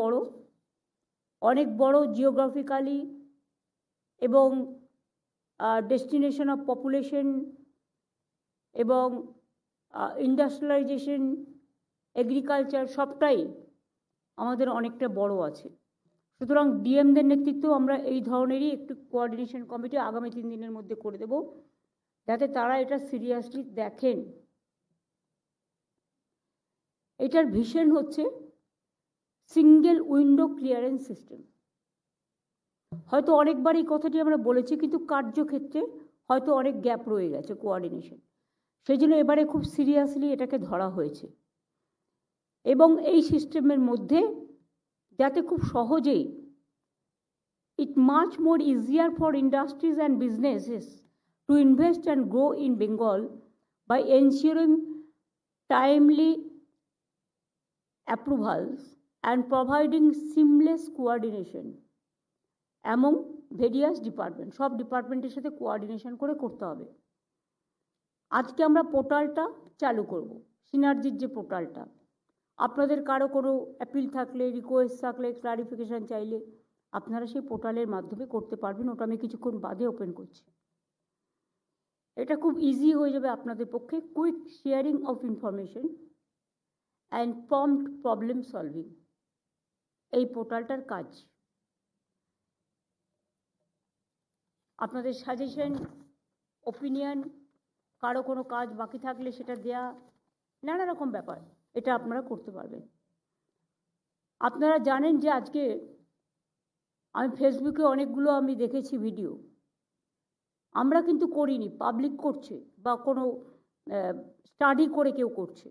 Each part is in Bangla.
বড়, অনেক বড় জিওগ্রাফিক্যালি এবং ডেস্টিনেশন অফ পপুলেশন এবং ইন্ডাস্ট্রিয়ালাইজেশন এগ্রিকালচার সবটাই আমাদের অনেকটা বড় আছে। সুতরাং ডিএমদের নেতৃত্ব আমরা এই ধরনেরই একটু কোঅর্ডিনেশন কমিটি আগামী তিন দিনের মধ্যে করে দেব, যাতে তারা এটা সিরিয়াসলি দেখেন। এটার ভিশন হচ্ছে সিঙ্গেল উইন্ডো ক্লিয়ারেন্স সিস্টেম হয়তো অনেকবার এই কথাটি আমরা বলেছি, কিন্তু কার্যক্ষেত্রে হয়তো অনেক গ্যাপ রয়ে গেছে কোঅর্ডিনেশন সেই জন্য এবারে খুব সিরিয়াসলি এটাকে ধরা হয়েছে। এবং এই সিস্টেমের মধ্যে যাতে খুব সহজেই it much more easier for industries and businesses to invest and grow in Bengal by ensuring timely approvals and providing seamless coordination among various department সব ডিপার্টমেন্টের সাথে কোঅর্ডিনেশন করে করতে হবে। আজকে আমরা পোর্টালটা চালু করব সিনার্জির যে পোর্টালটা। আপনাদের কারও কোনো অ্যাপিল থাকলে রিকোয়েস্ট থাকলে ক্লারিফিকেশান চাইলে আপনারা সেই পোর্টালের মাধ্যমে করতে পারবেন। ওটা আমি কিছুক্ষণ বাদে ওপেন করছি। এটা খুব ইজি হয়ে যাবে আপনাদের পক্ষে। Quick sharing of information and prompt problem solving এই পোর্টালটার কাজ। আপনাদের সাজেশন ওপিনিয়ন কারও কোনো কাজ বাকি থাকলে সেটা দেয়া, নানা রকম ব্যাপার, এটা আপনারা করতে পারবেন। আপনারা জানেন যে আজকে আমি ফেসবুকে অনেকগুলো আমি দেখেছি ভিডিও আমরা কিন্তু করিনি পাবলিক করছে বা কোনো স্টাডি করে কেউ করছে।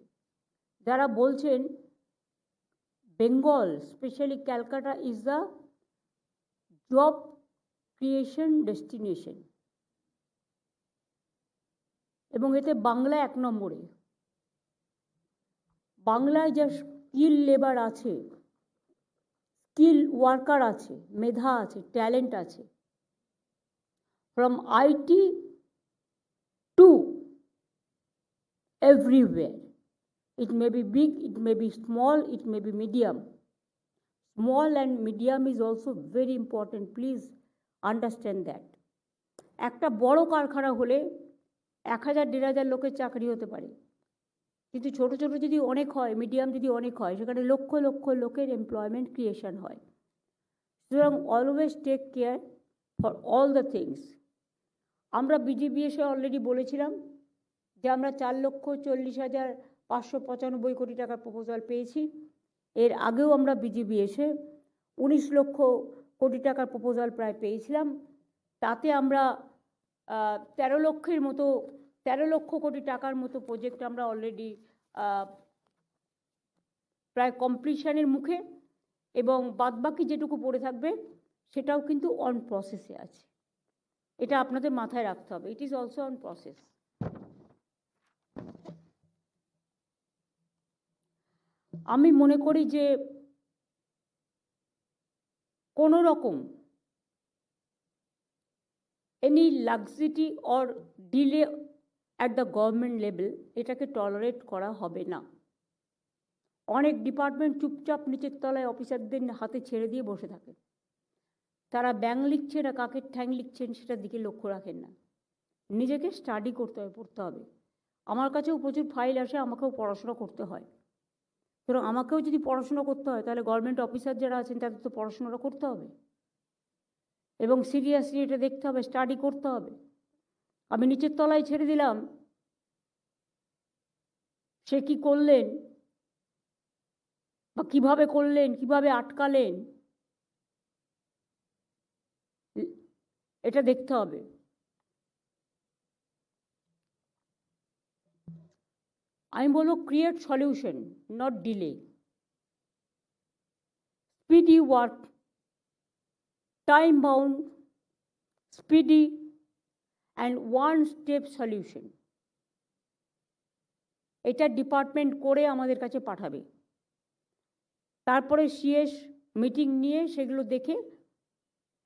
যারা বলছেন Bengal specially Calcutta is the job creation destination এবং এতে বাংলা এক নম্বরে। বাংলায় যা স্কিল লেবার আছে স্কিল ওয়ার্কার আছে, মেধা আছে ট্যালেন্ট আছে from IT to everywhere It may be big, it may be small, it may be medium. Small and medium is also very important. Please understand that. একটা বড় কারখানা হলে এক হাজার দেড় হাজার লোকের চাকরি হতে পারে কিন্তু ছোট ছোট যদি অনেক হয় মিডিয়াম যদি অনেক হয় সেখানে লক্ষ লক্ষ লোকের এমপ্লয়মেন্ট ক্রিয়েশন হয় সুতরাং always take care for all the things আমরা বিজিবিএসে অলরেডি বলেছিলাম যে আমরা চার লক্ষ চল্লিশ হাজার পাঁচশো পঁচানব্বই কোটি টাকার প্রপোজাল পেয়েছি। এর আগেও আমরা বিজিবি এসে উনিশ লক্ষ কোটি টাকার প্রপোজাল প্রায় পেয়েছিলাম। তাতে আমরা তেরো লক্ষের মতো, তেরো লক্ষ কোটি টাকার মতো প্রজেক্ট আমরা অলরেডি প্রায় কমপ্লিশনের মুখে এবং বাদবাকি যেটুকু পড়ে থাকবে সেটাও কিন্তু অন প্রসেসে আছে। এটা আপনাদের মাথায় রাখতে হবে। It is also on process আমি মনে করি যে কোনো রকম any laxity or delay at the government level এটাকে টলারেট করা হবে না। অনেক ডিপার্টমেন্ট চুপচাপ নিচের তলায় অফিসারদের হাতে ছেড়ে দিয়ে বসে থাকে। তারা ব্যাং লিখছে না কাকের ঠ্যাং লিখছেন সেটার দিকে লক্ষ্য রাখেন না। নিজেকে স্টাডি করতে হবে, পড়তে হবে। আমার কাছেও প্রচুর ফাইল আসে, আমাকেও পড়াশোনা করতে হয়। সুতরাং আমাকেও যদি পড়াশুনো করতে হয়, তাহলে গভর্নমেন্ট অফিসার যারা আছেন তাদের তো পড়াশোনাটা করতে হবে। এবং সিরিয়াসলি এটা দেখতে হবে স্টাডি করতে হবে। আমি নিচের তলায় ছেড়ে দিলাম, সে কি করলেন? বা কীভাবে করলেন? কীভাবে আটকালেন? এটা দেখতে হবে। আমি বলব create solution not delay speedy work time bound speedy and one step solution এটা ডিপার্টমেন্ট করে আমাদের কাছে পাঠাবে। তারপরে সিএস মিটিং নিয়ে সেগুলো দেখে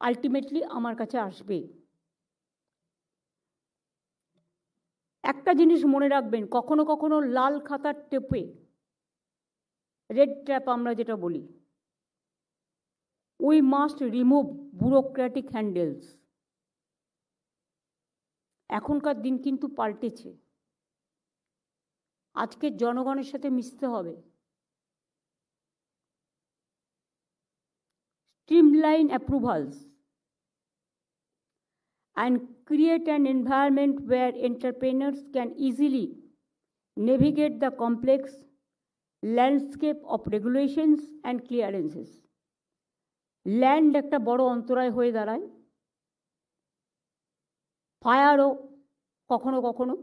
আলটিমেটলি আমার কাছে আসবে। একটা জিনিস মনে রাখবেন, কখনো কখনো লাল খাতার টেপে রেড ট্র্যাপ আমরা যেটা বলি we must remove bureaucratic handles এখনকার দিন কিন্তু পাল্টেছে। আজকে জনগণের সাথে মিশতে হবে। Streamline approvals and create an environment where entrepreneurs can easily navigate the complex landscape of regulations and clearances. Land একটা বড় অন্তরায় হয়ে দাঁড়ায় ফায়ারও কখনো কখনো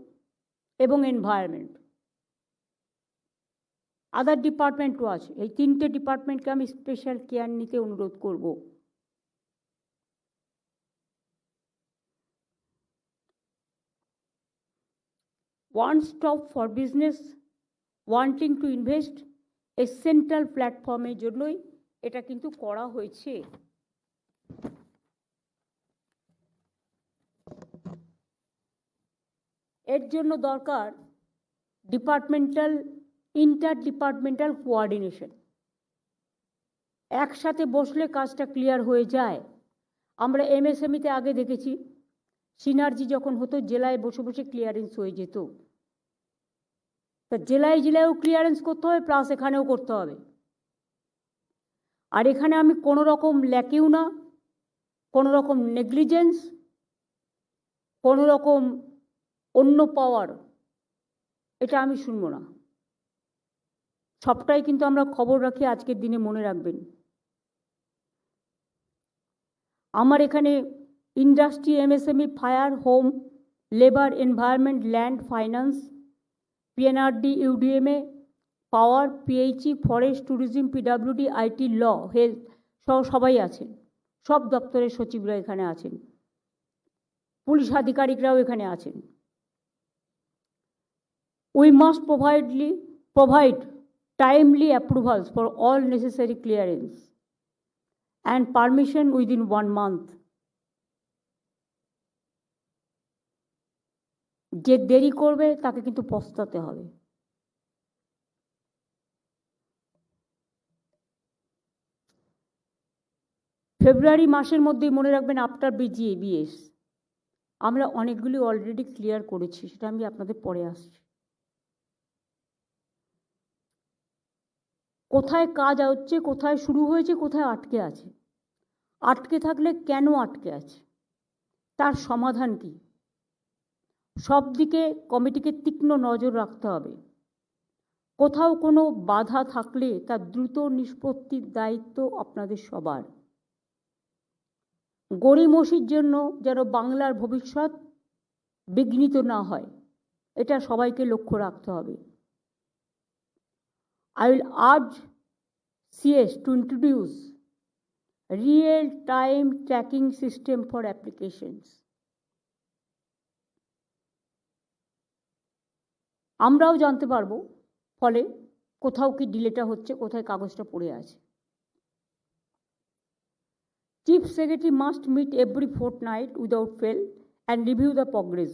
এবং এনভায়রনমেন্ট আদার ডিপার্টমেন্টও আছে এই তিনটে ডিপার্টমেন্টকে আমি স্পেশাল কেয়ার নিতে অনুরোধ করব one stop for business, wanting to invest, a central প্ল্যাটফর্মের জন্যই এটা কিন্তু করা হয়েছে। এর জন্য দরকার ডিপার্টমেন্টাল ইন্টার ডিপার্টমেন্টাল কোঅর্ডিনেশন একসাথে বসলে কাজটা ক্লিয়ার হয়ে যায়। আমরা এমএসএমইতে আগে দেখেছি সিনার্জি যখন হতো, জেলায় বসে বসে ক্লিয়ারেন্স হয়ে যেত। তা জেলায় জেলায়ও ক্লিয়ারেন্স করতে হবে প্লাস এখানেও করতে হবে। আর এখানে আমি কোনো রকম ল্যাকেও না কোনো রকম নেগলিজেন্স কোনো রকম অন্য পাওয়ার এটা আমি শুনব না। সবটাই কিন্তু আমরা খবর রাখি, আজকের দিনে মনে রাখবেন। আমার এখানে industry MSME fire home labour environment land finance PNRD UDMA power PHE forest tourism PWD IT law health সহ সবাই আছেন। সব দপ্তরের সচিবরা এখানে আছেন। পুলিশ আধিকারিকরাও এখানে আছেন। We must প্রোভাইডলি provide timely approvals for all necessary clearance and permission within one month যে দেরি করবে, তাকে কিন্তু পস্তাতে হবে। ফেব্রুয়ারি মাসের মধ্যেই মনে রাখবেন আফটার বিজি বিএস আমরা অনেকগুলি অলরেডি ক্লিয়ার করেছি, সেটা আমি আপনাদের পরে আসছি। কোথায় কাজ হচ্ছে, কোথায় শুরু হয়েছে, কোথায় আটকে আছে? আটকে থাকলে কেন আটকে আছে? তার সমাধান কী? সব দিকে কমিটিকে তীক্ষ্ণ নজর রাখতে হবে। কোথাও কোনো বাধা থাকলে তার দ্রুত নিষ্পত্তির দায়িত্ব আপনাদের সবার। গড়িমসির জন্য যেন বাংলার ভবিষ্যৎ বিঘ্নিত না হয়, এটা সবাইকে লক্ষ্য রাখতে হবে। I will urge CS to introduce real time tracking system for applications আমরাও জানতে পারব ফলে কোথাও কি ডিলেটা হচ্ছে, কোথায় কাগজটা পড়ে আছে। Chief secretary must meet every fortnight without fail and review the progress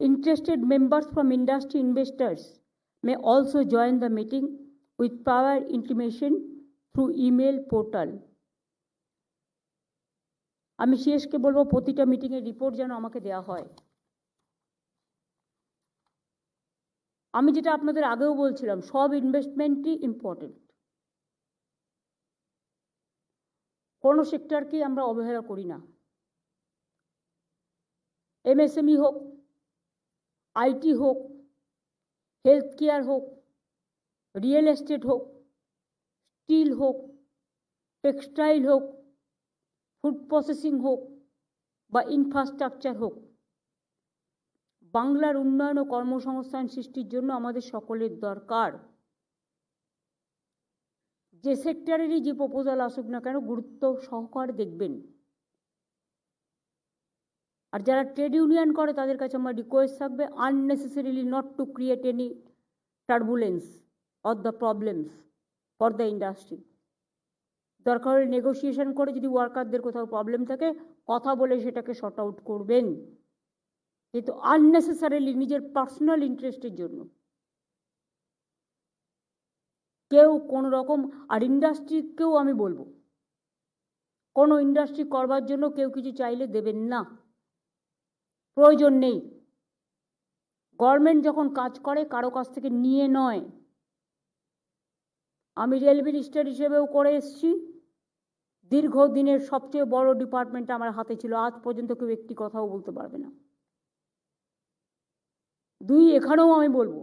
interested members from industry investors may also join the meeting with prior intimation through email portal আমি শেষকে বলব, প্রতিটা মিটিংয়ের রিপোর্ট যেন আমাকে দেওয়া হয়। আমি যেটা আপনাদের আগেও বলছিলাম, সব ইনভেস্টমেন্টই ইম্পর্টেন্ট কোনো সেক্টরকেই আমরা অবহেলা করি না। এমএসএমই হোক আইটি হোক হেলথ কেয়ার হোক রিয়েল এস্টেট হোক স্টিল হোক টেক্সটাইল হোক ফুড প্রসেসিং হোক বা ইনফ্রাস্ট্রাকচার হোক বাংলার উন্নয়ন ও কর্মসংস্থান সৃষ্টির জন্য আমাদের সকলের দরকার। যে সেক্টরেরই যে প্রপোজাল আসুক না কেন গুরুত্ব সহকারে দেখবেন। আর যারা ট্রেড ইউনিয়ন করে, তাদের কাছে আমার রিকোয়েস্ট থাকবে unnecessarily not to create any turbulence or the problems for the industry দরকার হলে নেগোসিয়েশন করে যদি ওয়ার্কারদের কোথাও প্রবলেম থাকে, কথা বলে সেটাকে শর্ট আউট করবেন। কিন্তু আননেসেসারিলি নিজের পার্সোনাল ইন্টারেস্টের জন্য। কেউ কোনো রকম, আর ইন্ডাস্ট্রিকেও আমি বলব, কোনো ইন্ডাস্ট্রি করবার জন্য কেউ কিছু চাইলে দেবেন না। প্রয়োজন নেই। গভর্নমেন্ট যখন কাজ করে, কারও কাছ থেকে নিয়ে নয়। আমি রেল মিনিস্টার হিসেবেও করে এসছি। দীর্ঘদিনের সবচেয়ে বড় ডিপার্টমেন্ট আমার হাতে ছিল। আজ পর্যন্ত কেউ একটি কথাও বলতে পারবে না। দুই এখানেও আমি বলব।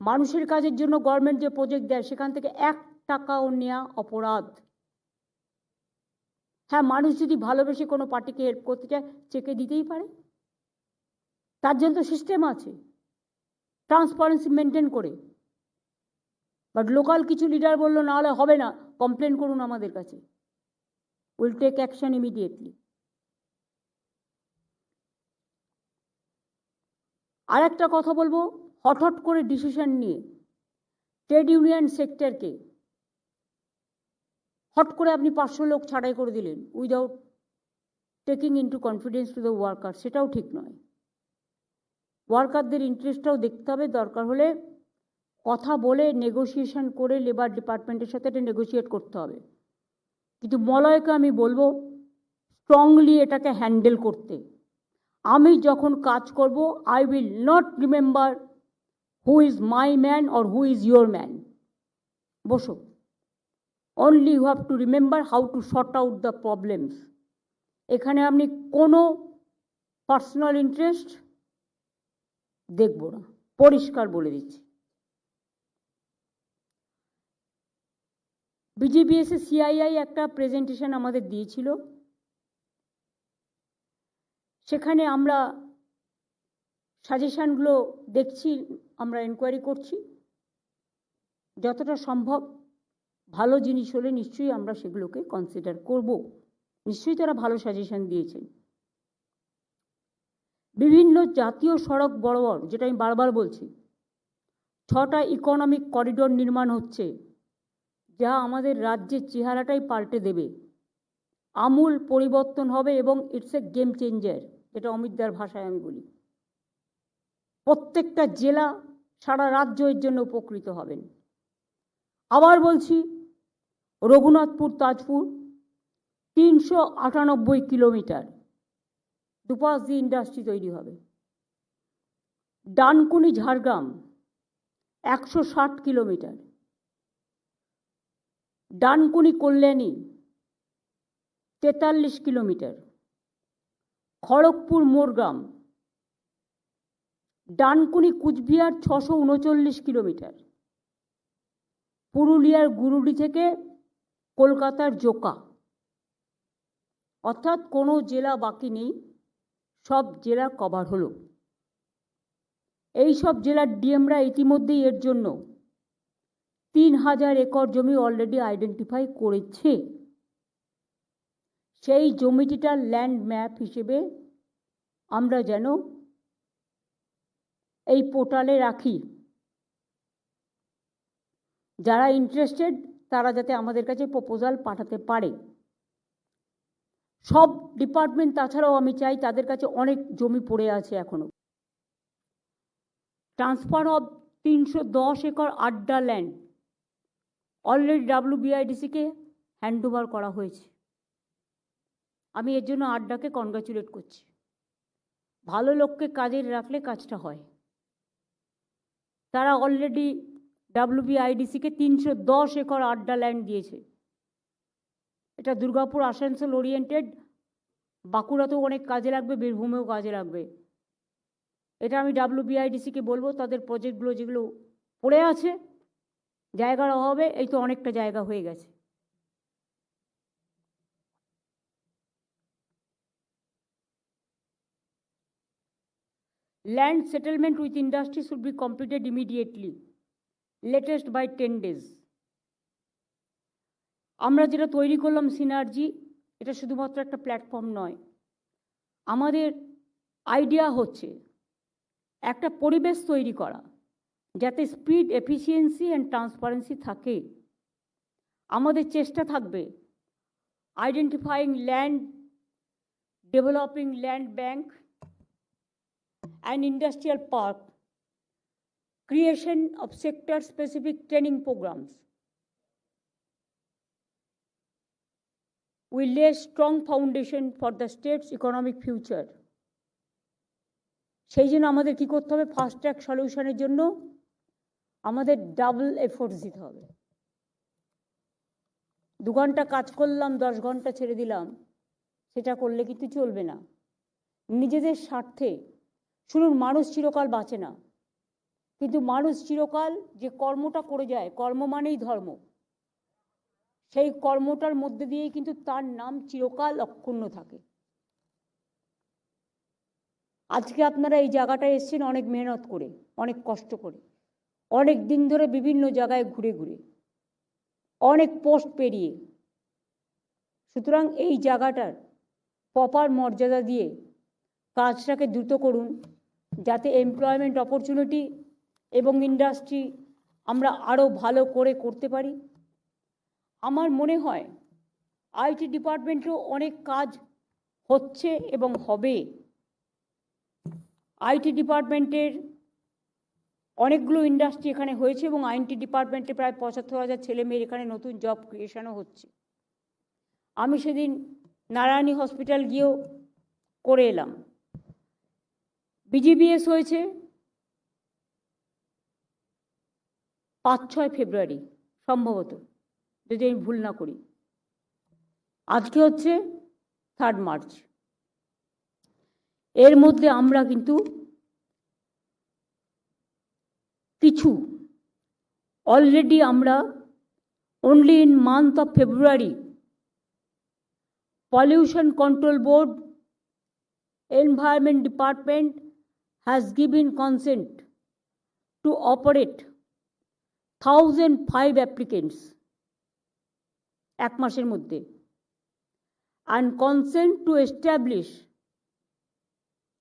মানুষের কাজের জন্য গভর্নমেন্ট যে প্রজেক্ট দেয়, সেখান থেকে এক টাকাও নেওয়া অপরাধ। হ্যাঁ মানুষ যদি ভালোবেসে কোনো পার্টিকে হেল্প করতে চায়, চেকে দিতেই পারে। তার জন্য তো সিস্টেম আছে। ট্রান্সপারেন্সি মেনটেন করে। বাট লোকাল কিছু লিডার বলল, না হলে হবে না। কমপ্লেন করুন আমাদের কাছে। উইল টেক অ্যাকশন ইমিডিয়েটলি আর একটা কথা বলব, হঠাৎ করে ডিসিশন নিয়ে ট্রেড ইউনিয়ন সেক্টরকে হট করে আপনি পাঁচশো লোক ছাড়াই করে দিলেন without taking into confidence to the worker সেটাও ঠিক নয়। ওয়ার্কারদের ইন্টারেস্টটাও দেখতে হবে, দরকার হলে কথা বলে নেগোসিয়েশন করে লেবার ডিপার্টমেন্টের সাথে এটা নেগোসিয়েট করতে হবে। কিন্তু মলয়কে আমি বলব স্ট্রংলি এটাকে হ্যান্ডেল করতে। আমি যখন কাজ করব I will not remember who is my man or who is your man বসো। Only you have to remember how to sort out the problems এখানে আপনি কোনো পার্সোনাল ইন্টারেস্ট দেখব না। পরিষ্কার বলে দিচ্ছি। বিজিবিএসএ সিআইআই একটা প্রেজেন্টেশন আমাদের দিয়েছিল। সেখানে আমরা সাজেশানগুলো দেখছি, আমরা এনকোয়ারি করছি। যতটা সম্ভব ভালো জিনিস হলে নিশ্চয়ই আমরা সেগুলোকে কনসিডার করব। নিশ্চয়ই তারা ভালো সাজেশান দিয়েছেন। বিভিন্ন জাতীয় সড়ক বড় যেটা আমি বারবার বলছি, ছটা ইকোনমিক করিডোর নির্মাণ হচ্ছে, যা আমাদের রাজ্যের চেহারাটাই পাল্টে দেবে। আমূল পরিবর্তন হবে এবং ইটস এ গেম চেঞ্জার যেটা অমিতদার ভাষায় আমি বলি। প্রত্যেকটা জেলা সারা রাজ্য এর জন্য উপকৃত হবেন। আবার বলছি, রঘুনাথপুর, তাজপুর, তিনশো আটানব্বই কিলোমিটার দুপাশ দিয়ে ইন্ডাস্ট্রি তৈরি হবে। ডানকুনি, ঝাড়গ্রাম, একশো ষাট কিলোমিটার। ডানকুনি, কল্যাণী, তেতাল্লিশ কিলোমিটার। খড়গপুর মোরগ্রাম ডানকুনি কুচবিহার ছশো উনচল্লিশ কিলোমিটার। পুরুলিয়ার গুরুডি থেকে কলকাতার জোকা। অর্থাৎ কোনো জেলা বাকি নেই, সব জেলা কভার হলো। এই সব জেলার ডিএমরা ইতিমধ্যেই এর জন্য তিন হাজার একর জমি অলরেডি আইডেন্টিফাই করেছে। সেই জমিটিটার ল্যান্ড ম্যাপ হিসেবে আমরা যেন এই পোর্টালে রাখি। যারা ইন্টারেস্টেড তারা যাতে আমাদের কাছে প্রপোজাল পাঠাতে পারে। সব ডিপার্টমেন্ট তাছাড়াও আমি চাই তাদের কাছে অনেক জমি পড়ে আছে এখনও ট্রান্সফার অফ তিনশো দশ একর আড্ডা ল্যান্ড অলরেডি ডাব্লিউবিআইডিসিকে হ্যান্ড ওভার করা হয়েছে। আমি এর জন্য আড্ডাকে কনগ্রাচুলেট করছি। ভালো লোককে কাজে রাখলে কাজটা হয়। তারা অলরেডি ডাব্লিউবিআইডিসিকে তিনশো দশ একর আড্ডা ল্যান্ড দিয়েছে। এটা দুর্গাপুর, আসানসোল ওরিয়েন্টেড বাঁকুড়াতেও অনেক কাজে লাগবে, বীরভূমেও কাজে লাগবে। এটা আমি ডাব্লিউবিআইডিসিকে বলব, তাদের প্রজেক্টগুলো যেগুলো পড়ে আছে, জায়গার অভাবে এই তো অনেকটা জায়গা হয়ে গেছে। Land settlement with industry should be completed immediately, latest by 10 days. আমরা যেটা তৈরি করলাম সিনার্জি এটা শুধুমাত্র একটা প্ল্যাটফর্ম নয় আমাদের আইডিয়া হচ্ছে একটা পরিবেশ তৈরি করা যাতে স্পিড এফিসিয়েন্সি অ্যান্ড ট্রান্সপারেন্সি থাকে আমাদের চেষ্টা থাকবে identifying land developing land bank and industrial park creation of sector specific training programs. We lay strong foundation for the state's economic future. সেই জন্য আমাদের কি করতে হবে ফাস্ট ট্র্যাক সলিউশনের জন্য আমাদের ডাবল এফোর্টস দিতে হবে দু ঘণ্টা কাজ করলাম দশ ঘণ্টা ছেড়ে দিলাম সেটা করলে কিন্তু চলবে না নিজেদের স্বার্থে শুনুন, মানুষ চিরকাল বাঁচে না। কিন্তু মানুষ চিরকাল যে কর্মটা করে যায়, কর্ম মানেই ধর্ম। সেই কর্মটার মধ্যে দিয়েই কিন্তু তার নাম চিরকাল অক্ষুণ্ণ থাকে। আজকে আপনারা এই জায়গাটায় এসেছেন অনেক মেহনত করে, অনেক কষ্ট করে। অনেক দিন ধরে বিভিন্ন জায়গায় ঘুরে ঘুরে। অনেক পোস্ট পেরিয়ে। সুতরাং এই জায়গাটার প্রপার মর্যাদা দিয়ে কাজটাকে দ্রুত করুন। যাতে এমপ্লয়মেন্ট অপরচুনিটি এবং ইন্ডাস্ট্রি আমরা আরও ভালো করে করতে পারি। আমার মনে হয় আইটি ডিপার্টমেন্টেও অনেক কাজ হচ্ছে এবং হবে। আইটি ডিপার্টমেন্টের অনেকগুলো ইন্ডাস্ট্রি এখানে হয়েছে এবং আইটি ডিপার্টমেন্টে প্রায় পঁচাত্তর হাজার ছেলে মেয়ের এখানে নতুন জব ক্রিয়েশনও হচ্ছে। আমি সেদিন নারায়ণী হসপিটাল গিয়েও করে এলাম। বিজিবিএস হয়েছে পাঁচ ছয় ফেব্রুয়ারি, সম্ভবত, যদি আমি ভুল না করি। আজকে হচ্ছে থার্ড মার্চ এর মধ্যে আমরা কিন্তু কিছু অলরেডি আমরা only in month of February pollution control board environment department has given consent to operate 1005 applicants এক মাসের মধ্যে and consent to establish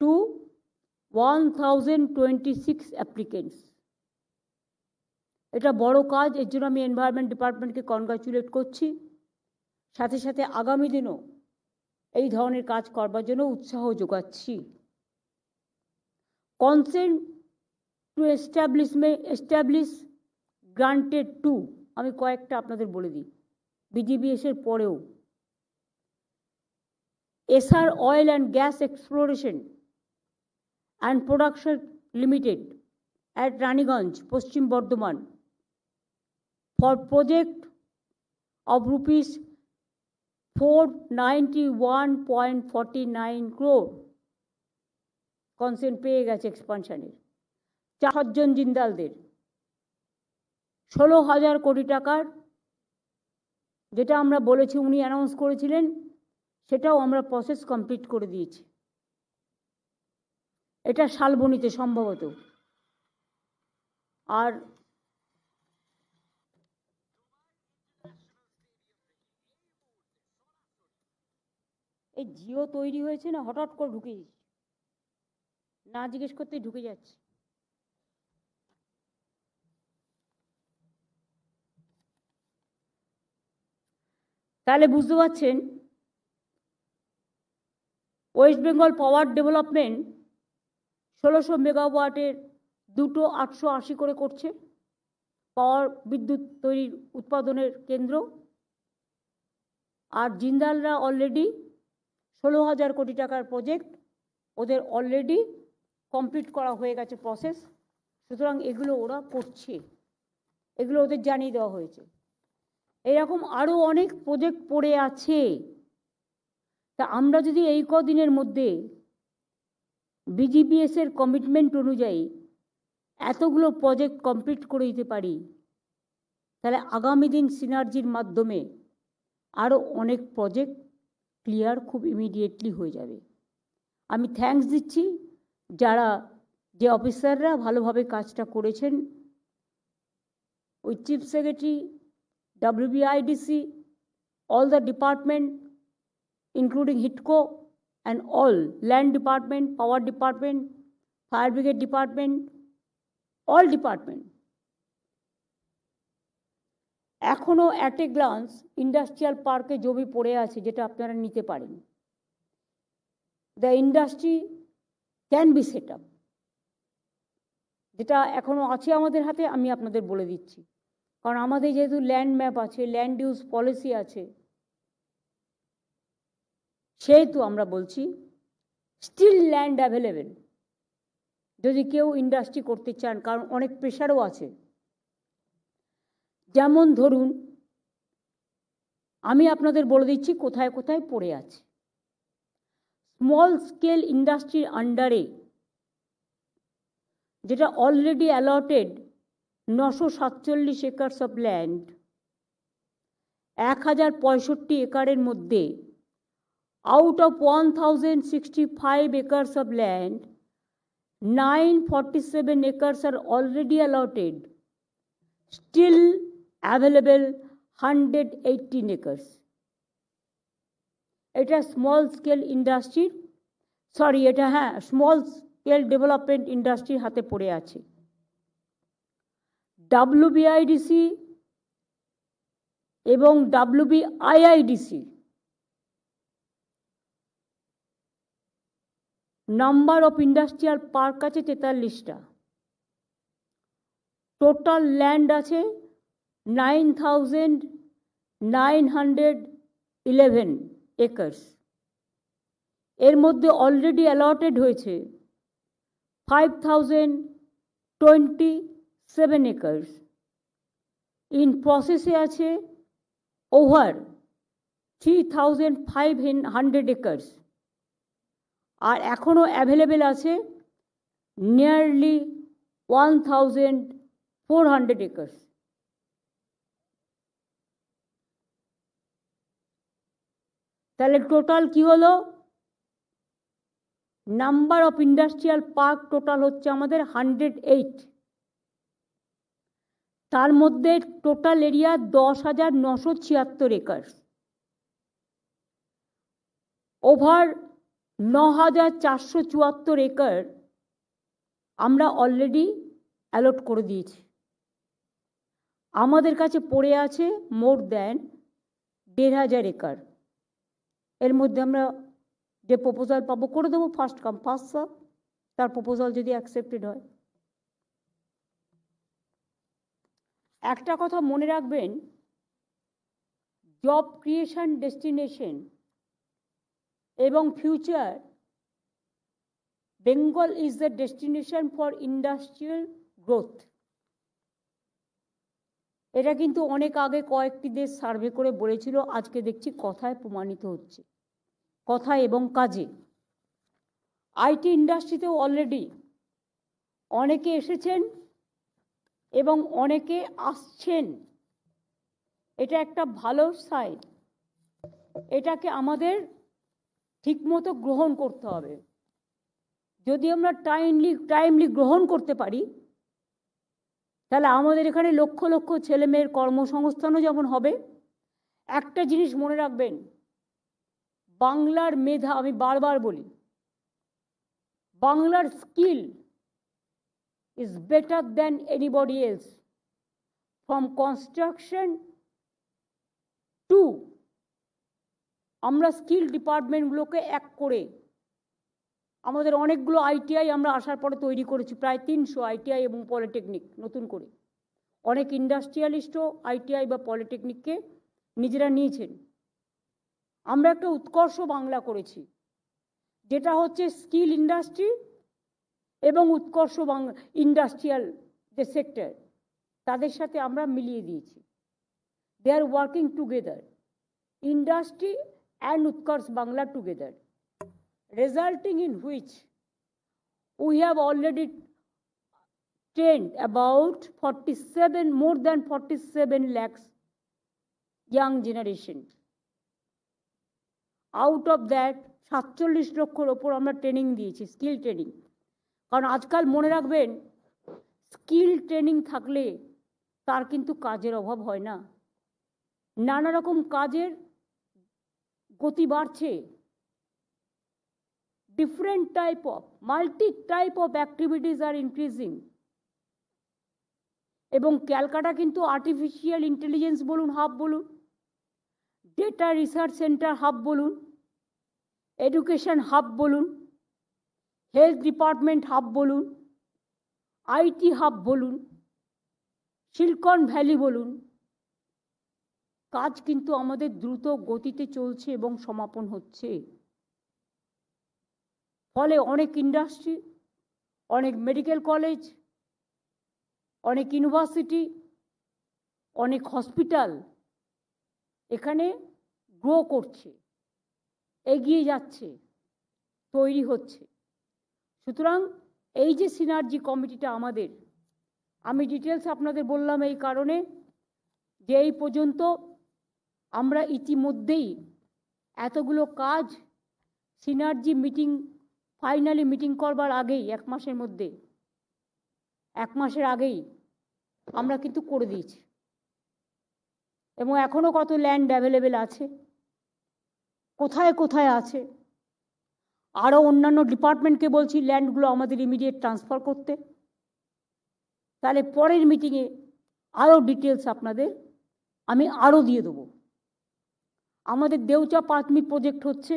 to 1026 applicants. এটা বড় কাজ, এর জন্য আমি এনভায়রনমেন্ট ডিপার্টমেন্টকে কনগ্রাচুলেট করছি। সাথে সাথে আগামী দিনও এই ধরনের কাজ করবার জন্য উৎসাহ যোগাচ্ছি। Consent টু এস্টাবলিশমে এস্টাবলিশ গ্রান্টেড টু আমি কয়েকটা আপনাদের বলে দিই। বিজিবিএসের পরেও। SR oil and gas exploration and production limited at Raniganj Paschim Bardhaman. For project of rupees four ninety one point forty nine crore consent পেয়ে গেছে এক্সপানশনের। চারজন জিন্দালদের। ষোলো হাজার কোটি টাকার, যেটা আমরা বলেছি, উনি অ্যানাউন্স করেছিলেন, সেটাও আমরা প্রসেস কমপ্লিট করে দিয়েছি। এটা শালবনিতে সম্ভবত। আর এই জিও তৈরি হয়েছে না, হঠাৎ করে ঢুকে। না জিজ্ঞেস করতেই ঢুকে যাচ্ছে। তাহলে বুঝতে পারছেন ওয়েস্ট বেঙ্গল পাওয়ার ডেভেলপমেন্ট ষোলোশো মেগাওয়াটের দুটো আটশো আশি করে করছে পাওয়ার বিদ্যুৎ তৈরির উৎপাদনের কেন্দ্র। আর জিন্দালরা অলরেডি ষোলো হাজার কোটি টাকার প্রজেক্ট ওদের অলরেডি কমপ্লিট করা হয়ে গেছে প্রসেস সুতরাং এগুলো ওরা করছে। এগুলো ওদের জানিয়ে দেওয়া হয়েছে। এরকম আরও অনেক প্রজেক্ট পড়ে আছে। তা আমরা যদি এই কদিনের মধ্যে বিজিবিএসের কমিটমেন্ট অনুযায়ী এতগুলো প্রজেক্ট কমপ্লিট করে দিতে পারি, তাহলে আগামী দিন সিনার্জির মাধ্যমে আরও অনেক প্রজেক্ট ক্লিয়ার খুব ইমিডিয়েটলি হয়ে যাবে। আমি থ্যাঙ্কস দিচ্ছি। যারা যে অফিসাররা ভালোভাবে কাজটা করেছেন, ওই chief secretary WBIDC all the department, including হিটকো and all land department, power department, fire brigade department, all department. এখনও অ্যাট এ গ্লান্স ইন্ডাস্ট্রিয়াল পার্কে জমি পড়ে আছে, যেটা আপনারা নিতে পারেন। The industry can be set up যেটা এখনও আছে আমাদের হাতে, আমি আপনাদের বলে দিচ্ছি। কারণ আমাদের যেহেতু ল্যান্ড ম্যাপ আছে ল্যান্ড ইউজ পলিসি আছে, সেহেতু আমরা বলছি স্টিল ল্যান্ড অ্যাভেলেবেল যদি কেউ ইন্ডাস্ট্রি করতে চান, কারণ অনেক প্রেশারও আছে। যেমন ধরুন, আমি আপনাদের বলে দিচ্ছি কোথায় কোথায় পড়ে আছে। স্মল স্কেল ইন্ডাস্ট্রির আন্ডারে যেটা অলরেডি অ্যালটেড নশো সাতচল্লিশ একর্স অফ ল্যান্ড এক হাজার পঁয়ষট্টি একরের মধ্যে out of one thousand sixty five acres of land nine forty seven acres R already allotted still available hundred eighteen acres এটা স্মল স্কেল ইন্ডাস্ট্রির সরি এটা হ্যাঁ স্মল স্কেল ডেভেলপমেন্ট ইন্ডাস্ট্রির হাতে পড়ে আছে। ডাব্লিউবিআইডিসি এবং WBIIDC number of industrial park আছে তেতাল্লিশটা। টোটাল ল্যান্ড আছে nine thousand nine hundred eleven acres এর মধ্যে অলরেডি অ্যালটেড হয়েছে five thousand twenty seven acres in প্রসেসে আছে over three thousand five hundred acres আর এখনও অ্যাভেলেবেল আছে nearly one thousand four hundred acres তাহলে টোটাল কি হলো? Number of industrial park total হচ্ছে আমাদের হান্ড্রেড এইট তার মধ্যে টোটাল এরিয়া দশ হাজার নশো ছিয়াত্তর একর ওভার ন হাজার চারশো চুয়াত্তর একর আমরা অলরেডি অ্যালট করে দিয়েছি। আমাদের কাছে পড়ে আছে মোর দ্যান দেড় হাজার একর এর মধ্যে আমরা যে প্রপোজাল পাবো, করে দেবো ফার্স্ট কাম ফার্স্ট সার্ভ তার প্রপোজাল যদি অ্যাকসেপ্টেড হয়। একটা কথা মনে রাখবেন জব ক্রিয়েশন ডেস্টিনেশন এবং future Bengal is the destination for industrial growth এটা কিন্তু অনেক আগে কয়েকটি দেশ সার্ভে করে বলেছিল, আজকে দেখছি কথায় প্রমাণিত হচ্ছে। কথা এবং কাজে। আইটি ইন্ডাস্ট্রিতেও অলরেডি অনেকে এসেছেন এবং অনেকে আসছেন। এটা একটা ভালো সাইড এটাকে আমাদের ঠিকমতো গ্রহণ করতে হবে। যদি আমরা টাইমলি টাইমলি গ্রহণ করতে পারি তাহলে আমাদের এখানে লক্ষ লক্ষ ছেলেমেয়ের কর্মসংস্থানও যেমন হবে, একটা জিনিস মনে রাখবেন, বাংলার মেধা আমি বারবার বলি, বাংলার skill is better than anybody else from construction to আমরা স্কিল ডিপার্টমেন্টগুলোকে এক করে আমাদের অনেকগুলো আইটিআই আমরা আসার পরে তৈরি করেছি, প্রায় তিনশো আইটিআই এবং পলিটেকনিক নতুন করে। অনেক ইন্ডাস্ট্রিয়ালিস্টও আইটিআই বা পলিটেকনিককে নিজেরা নিয়েছেন। আমরা একটা উৎকর্ষ বাংলা করেছি, যেটা হচ্ছে স্কিল ইন্ডাস্ট্রি এবং উৎকর্ষ বাংলা ইন্ডাস্ট্রিয়াল যে সেক্টর, তাদের সাথে আমরা মিলিয়ে দিয়েছি। They are working together industry and Utkarsh Bangla together resulting in which we have already trained about 47 more than 47 lakhs young generation. Out of that, সাতচল্লিশ লক্ষর ওপর আমরা ট্রেনিং দিয়েছি স্কিল ট্রেনিং কারণ আজকাল মনে রাখবেন স্কিল ট্রেনিং থাকলে তার কিন্তু কাজের অভাব হয় না। নানা রকম কাজের গতি বাড়ছে। Different type of multi type of activities are increasing এবং ক্যালকাটা কিন্তু আর্টিফিশিয়াল ইন্টেলিজেন্স বলুন হাব বলুন ডেটা রিসার্চ সেন্টার হাব বলুন এডুকেশন হাব বলুন হেলথ ডিপার্টমেন্ট হাব বলুন আইটি হাব বলুন সিলিকন ভ্যালি বলুন। কাজ কিন্তু আমাদের দ্রুত গতিতে চলছে এবং সমাপন হচ্ছে। ফলে অনেক ইন্ডাস্ট্রি অনেক মেডিকেল কলেজ অনেক ইউনিভার্সিটি অনেক হসপিটাল এখানে গ্রো করছে, এগিয়ে যাচ্ছে, তৈরি হচ্ছে। সুতরাং এই যে সিনার্জি কমিটিটা আমাদের, আমি ডিটেলস আপনাদের বললাম এই কারণে যে এই পর্যন্ত আমরা ইতিমধ্যেই এতগুলো কাজ সিনার্জি মিটিং ফাইনালি মিটিং করবার আগেই, এক মাসের মধ্যে, এক মাসের আগেই আমরা কিন্তু করে দিয়েছি। এবং এখনও কত ল্যান্ড অ্যাভেলেবেল আছে, কোথায় কোথায় আছে আরও অন্যান্য ডিপার্টমেন্টকে বলছি ল্যান্ডগুলো আমাদের ইমিডিয়েট ট্রান্সফার করতে। তাহলে পরের মিটিংয়ে আরও ডিটেলস আপনাদের আমি আরও দিয়ে দেবো। আমাদের দেউচা প্রাথমিক প্রজেক্ট হচ্ছে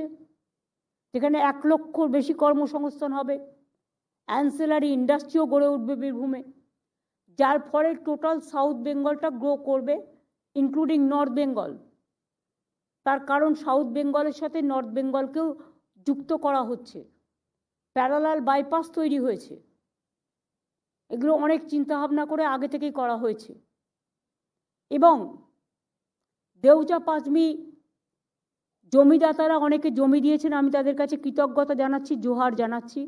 যেখানে এক লক্ষর বেশি কর্মসংস্থান হবে। অ্যান্সেলারি ইন্ডাস্ট্রিও গড়ে উঠবে বীরভূমে। যার ফলে টোটাল সাউথ বেঙ্গলটা গ্রো করবে ইনক্লুডিং নর্থ বেঙ্গল তার কারণ সাউথ বেঙ্গলের সাথে নর্থ বেঙ্গলকেও যুক্ত করা হচ্ছে। প্যারালাল বাইপাস তৈরি হয়েছে। এগুলো অনেক চিন্তাভাবনা করে আগে থেকেই করা হয়েছে। এবং দেউচা পাঁচমি জমিদাতারা অনেকে জমি দিয়েছেন, আমি তাদের কাছে কৃতজ্ঞতা জানাচ্ছি, জোহার জানাচ্ছি,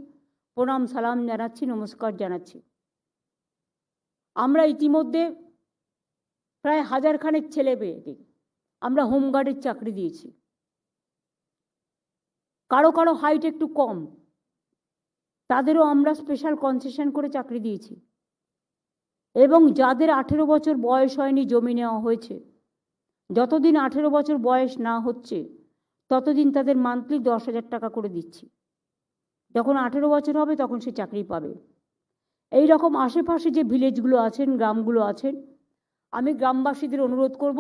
প্রণাম, সালাম জানাচ্ছি, নমস্কার জানাচ্ছি। আমরা ইতিমধ্যে প্রায় হাজার খানেক ছেলে পেয়েকে আমরা হোমগার্ডের চাকরি দিয়েছি। কারও কারও হাইট একটু কম। তাদেরও আমরা স্পেশাল কনসেশন করে চাকরি দিয়েছি। এবং যাদের আঠেরো বছর বয়স হয়নি জমি নেওয়া হয়েছে, যতদিন আঠেরো বছর বয়স না হচ্ছে ততদিন তাদের মান্থলি দশ হাজার টাকা করে দিচ্ছি। যখন আঠেরো বছর হবে তখন সে চাকরি পাবে। এই রকম আশেপাশে যে ভিলেজগুলো আছেন গ্রামগুলো আছেন, আমি গ্রামবাসীদের অনুরোধ করব,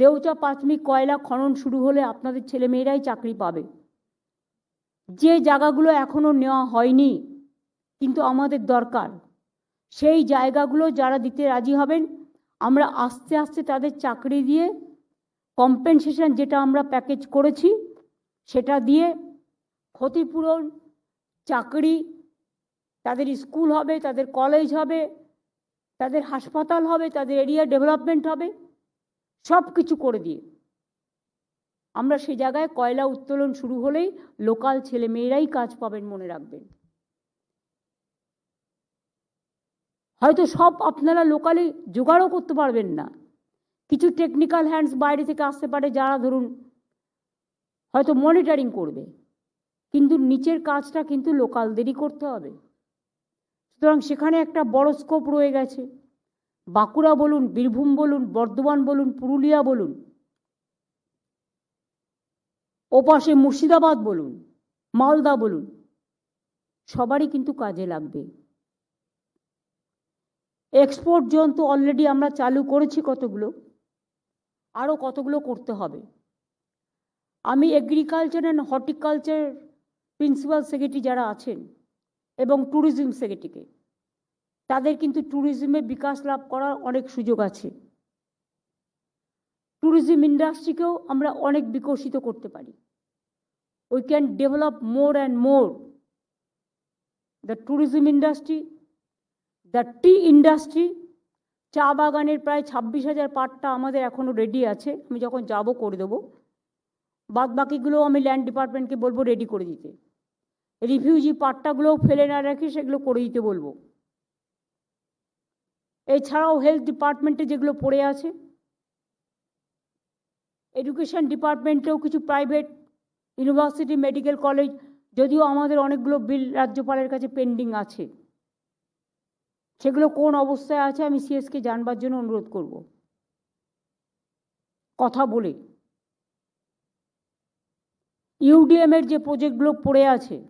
দেউচা প্রাথমিক কয়লা খনন শুরু হলে আপনাদের ছেলেমেয়েরাই চাকরি পাবে। যে জায়গাগুলো এখনও নেওয়া হয়নি, কিন্তু আমাদের দরকার, সেই জায়গাগুলো যারা দিতে রাজি হবেন, আমরা আস্তে আস্তে তাদের চাকরি দিয়ে কম্পেনসেশন যেটা আমরা প্যাকেজ করেছি, সেটা দিয়ে ক্ষতিপূরণ, চাকরি, তাদের স্কুল হবে, তাদের কলেজ হবে, তাদের হাসপাতাল হবে, তাদের এরিয়া ডেভেলপমেন্ট হবে সব কিছু করে দিয়ে। আমরা সে জায়গায় কয়লা উত্তোলন শুরু হলেই লোকাল ছেলে মেয়েরাই কাজ পাবেন মনে রাখবেন। হয়তো সব আপনারা লোকালি জোগাড়ও করতে পারবেন না। কিছু টেকনিক্যাল হ্যান্ডস বাইরে থেকে আসতে পারে যারা ধরুন হয়তো মনিটরিং করবে, কিন্তু নিচের কাজটা কিন্তু লোকালদেরই করতে হবে। সুতরাং সেখানে একটা বড় স্কোপ রয়ে গেছে। বাঁকুড়া বলুন, বীরভূম বলুন, বর্ধমান বলুন, পুরুলিয়া বলুন, ওপাশে মুর্শিদাবাদ বলুন, মালদা বলুন, সবারই কিন্তু কাজে লাগবে। এক্সপোর্ট জোন তো অলরেডি আমরা চালু করেছি কতগুলো? আরও কতগুলো করতে হবে। আমি agriculture and horticulture principal secretary যারা আছেন এবং ট্যুরিজম সেক্রেটারিকে তাদের কিন্তু ট্যুরিজমে বিকাশ লাভ করার অনেক সুযোগ আছে। ট্যুরিজম ইন্ডাস্ট্রিকেও আমরা অনেক বিকশিত করতে পারি। We can develop more and more the tourism industry the tea industry চা বাগানের প্রায় ছাব্বিশ হাজার পাটটা আমাদের এখনও রেডি আছে। আমি যখন যাব করে দেবো। বাদ বাকিগুলো আমি ল্যান্ড ডিপার্টমেন্টকে বলব রেডি করে দিতে। রিফিউজি পাট্টাগুলোও ফেলে না রেখে সেগুলো করে দিতে বলব। এছাড়াও হেলথ ডিপার্টমেন্টে যেগুলো পড়ে আছে এডুকেশন ডিপার্টমেন্টেও কিছু প্রাইভেট ইউনিভার্সিটি মেডিকেল কলেজ যদিও আমাদের অনেকগুলো বিল রাজ্যপালের কাছে পেন্ডিং আছে। সেগুলো কোন অবস্থায় আছে আমি সিএসকে জানবার জন্য অনুরোধ করব। কথা বলে। ইউডিএমের যে প্রজেক্টগুলো পড়ে আছে,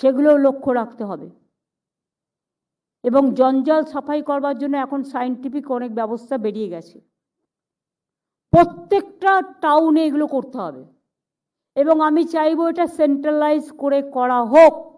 সেগুলো লক্ষ্য রাখতে হবে। এবং জঞ্জাল সাফাই করবার জন্য এখন সায়েন্টিফিক অনেক ব্যবস্থা বেরিয়ে গেছে। প্রত্যেকটা টাউনে এগুলো করতে হবে। এবং আমি চাইব এটা সেন্ট্রালাইজ করে করা হোক।